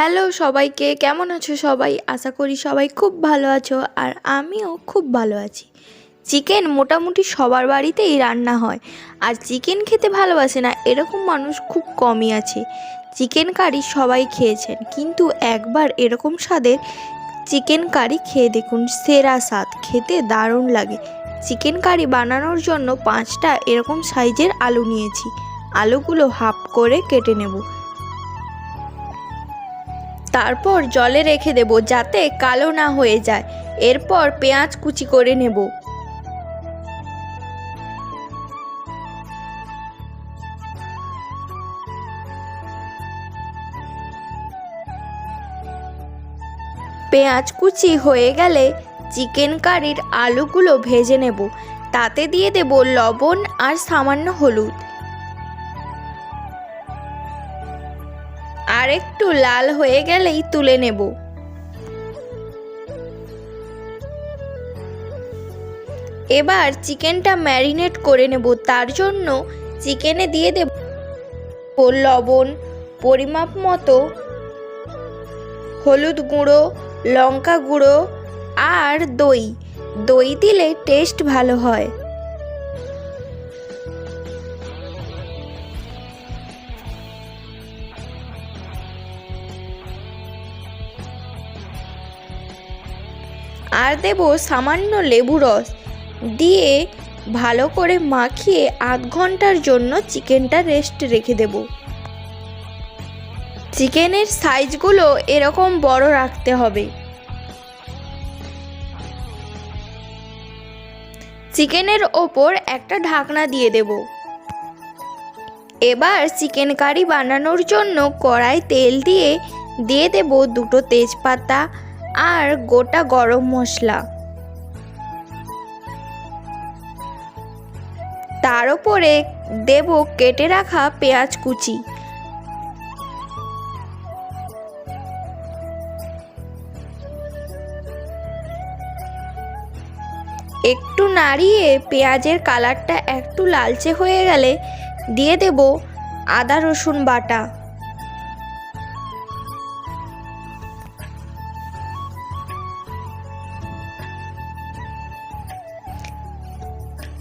Hello সবাইকে, কেমন আছো সবাই? আশা করি সবাই খুব ভালো আছো আর আমিও খুব ভালো আছি। চিকেন মোটামুটি সবার বাড়িতেই রান্না হয় আর চিকেন খেতে ভালোবাসে না, এরকম মানুষ খুব কমই আছে। চিকেন কারি সবাই খেয়েছেন, কিন্তু একবার এরকম স্বাদের চিকেন কারি খেয়ে দেখুন, সেরা স্বাদ, খেতে দারুণ লাগে। চিকেন কারি বানানোর জন্য পাঁচটা এরকম সাইজের আলু নিয়েছি। আলুগুলো হাফ করে কেটে নেব। তারপর জলে রেখে দেব যাতে কালো না হয়ে যায়। এরপর পেঁয়াজ কুচি করে নেব। পেঁয়াজ কুচি হয়ে গেলে চিকেন কারির আলুগুলো ভেজে নেব। তাতে দিয়ে দেব লবণ আর সামান্য হলুদ। আর একটু লাল হয়ে গেলেই তুলে নেব। এবার চিকেনটা ম্যারিনেট করে নেব, তার জন্য চিকেনে দিয়ে দেব লবণ, পরিমাপ মতো হলুদ গুঁড়ো, লঙ্কা গুঁড়ো আর দই। দই দিলে টেস্ট ভালো হয়। আর দেব সামান্য লেবু রস দিয়ে ভালো করে মাখিয়ে আধ ঘণ্টার জন্য চিকেনটা রেস্ট রেখে দেব। চিকেনের সাইজগুলো এরকম বড় রাখতে হবে। চিকেনের ওপর একটা ঢাকনা দিয়ে দেব। এবার চিকেন কারি বানানোর জন্য কড়াই তেল দিয়ে দিয়ে দেব দুটো তেজপাতা আর গোটা গরম মশলা। তার উপরে দেব কেটে রাখা পেঁয়াজ কুচি। একটু নাড়িয়ে পেঁয়াজের কালারটা একটু লালচে হয়ে গেলে দিয়ে দেব আদা রসুন বাটা।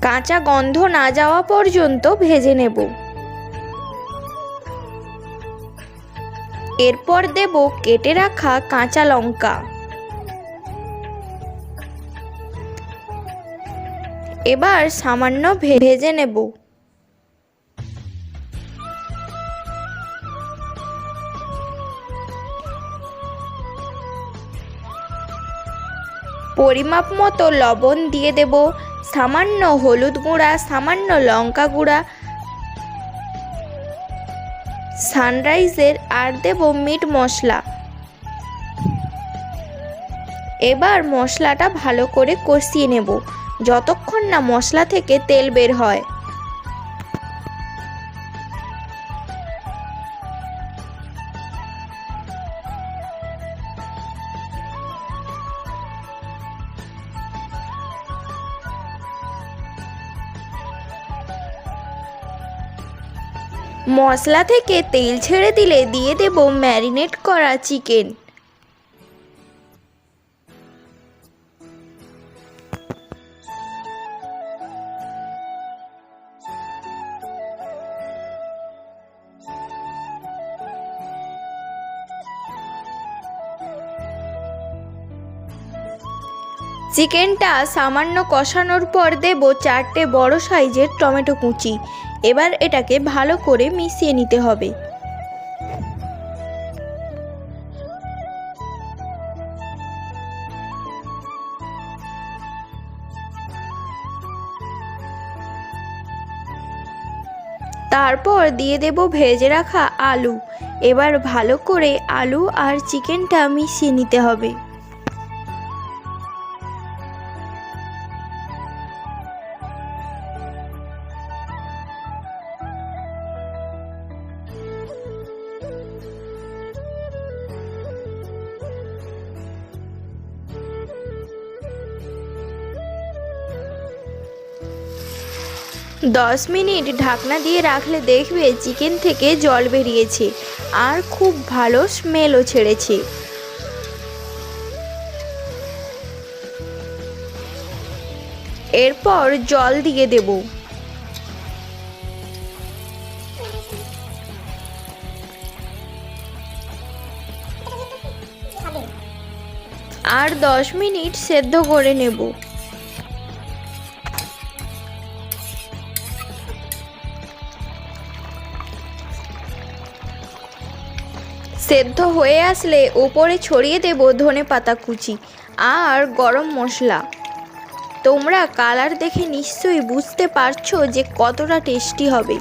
কাঁচা গন্ধ না যাওয়া পর্যন্ত ভেজে নেব। এরপর দেব কেটে রাখা কাঁচা লঙ্কা। এবার সামান্য ভেজে নেব। পরিমাপ মতো লবণ দিয়ে দেব। সামান্য হলুদ গুঁড়া, সামান্য লঙ্কা গুঁড়া। সানরাইজের আর দেব মিট মশলা। এবার মশলাটা ভালো করে কষিয়ে নেব। যতক্ষণ না মশলা থেকে তেল বের হয়। মশলা থেকে তেল ছেড়ে দিলে দিয়ে দেব ম্যারিনেট করা চিকেন। চিকেনটা সামান্য কষানোর পর দেব চারটে বড় সাইজের টমেটো কুচি। এবার এটাকে ভালো করে মিশিয়ে নিতে হবে। তারপর দিয়ে দেব ভেজে রাখা আলু। এবার ভালো করে আলু আর চিকেনটা মিশিয়ে নিতে হবে। দশ মিনিট ঢাকনা দিয়ে রাখলে দেখবে চিকেন থেকে জল বেরিয়েছে। আর খুব ভালো স্মেলও ছেড়েছে। এরপর জল দিয়ে দেব। আর দশ মিনিট সেদ্ধ করে নেব। সেদ্ধ হয়ে আসলে ওপরে ছড়িয়ে দেব ধনে পাতা কুচি আর গরম মশলা। তোমরা কালার দেখে নিশ্চয়ই বুঝতে পারছ যে কতটা টেস্টি হবে।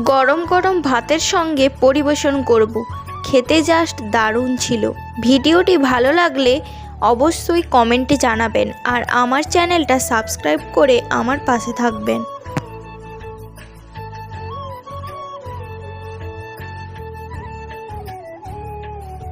গরম গরম ভাতের সঙ্গে পরিবেশন করব। খেতে জাস্ট দারুণ ছিল। ভিডিওটি ভালো লাগলে অবশ্যই কমেন্টে জানাবেন আর আমার চ্যানেলটা সাবস্ক্রাইব করে আমার পাশে থাকবেন।